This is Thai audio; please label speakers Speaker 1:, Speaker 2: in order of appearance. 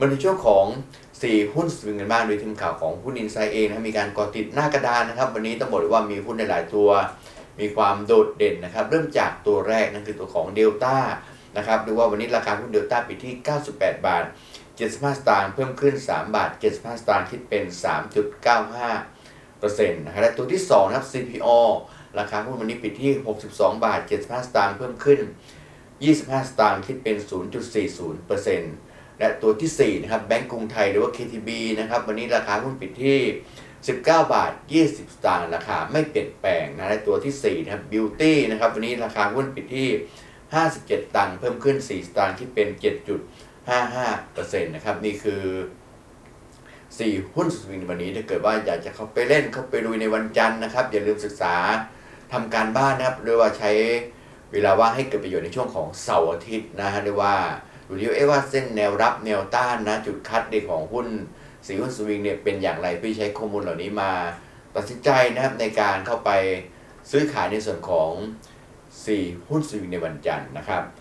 Speaker 1: มาในช่วงของ 4 หุ้นสวิงกันบ้างโดยทีมข่าวของหุ้นอินไซด์เองนะครับมีการก่อติดหน้ากระดานนะครับ วันนี้ต้องบอกเลยว่ามีหุ้นหลายตัว มีความโดดเด่นนะครับ เริ่มจากตัวแรกนั่นคือตัวของเดลต้านะครับดูว่าวันนี้ราคาหุ้นเดลต้าปิดที่ 98 บาท 75 สตางค์เพิ่มขึ้น 3 บาท 75 สตางค์คิดเป็น 3.95เปอร์เซ็นต์นะครับและตัวที่2นะครับ CPO ราคาหุ้นวันนี้ปิดที่ 62 บาท 75 สตางค์เพิ่มขึ้น 25 สตางค์คิดเป็น 0.40เปอร์เซ็นต์ และตัวทีสี่ 4 นะครับแบงก์กรุงไทยหรือว่า KTB นะครับวันนี้ราคาหุ้นปิดที่ 19 บาท 20 สตางค์ราคาไม่เปลี่ยนแปลงนะและตัวทีสี่4นะครับ Beauty นะครับวันนี้ราคาหุ้นปิดที่ 57 ตังค์เพิ่มขึ้น 4 สตางค์คิดเป็น 7.55%นะครับนี่คือ 4 หุ้นสวิงในวันนี้ถ้าเกิดว่าอยากจะเข้าไปเล่นเข้าไปลุยในวันจันทร์นะครับ อย่าลืมศึกษาทำการบ้านนะครับหรือว่าใช้เวลาว่างให้เกิดประโยชน์ในช่วงของเสาร์อาทิตย์นะฮะหรือว่า อยู่ดีๆเอ๊ะว่าเส้นแนวรับแนวต้านนะจุดคัดในของหุ้นสีหุ้นสวิงเนี่ยเป็นอย่างไรพี่ใช้ข้อมูลเหล่านี้มาตัดสินใจนะครับในการเข้าไปซื้อขายในส่วนของ 4 หุ้นสวิงในวันจันทร์นะครับ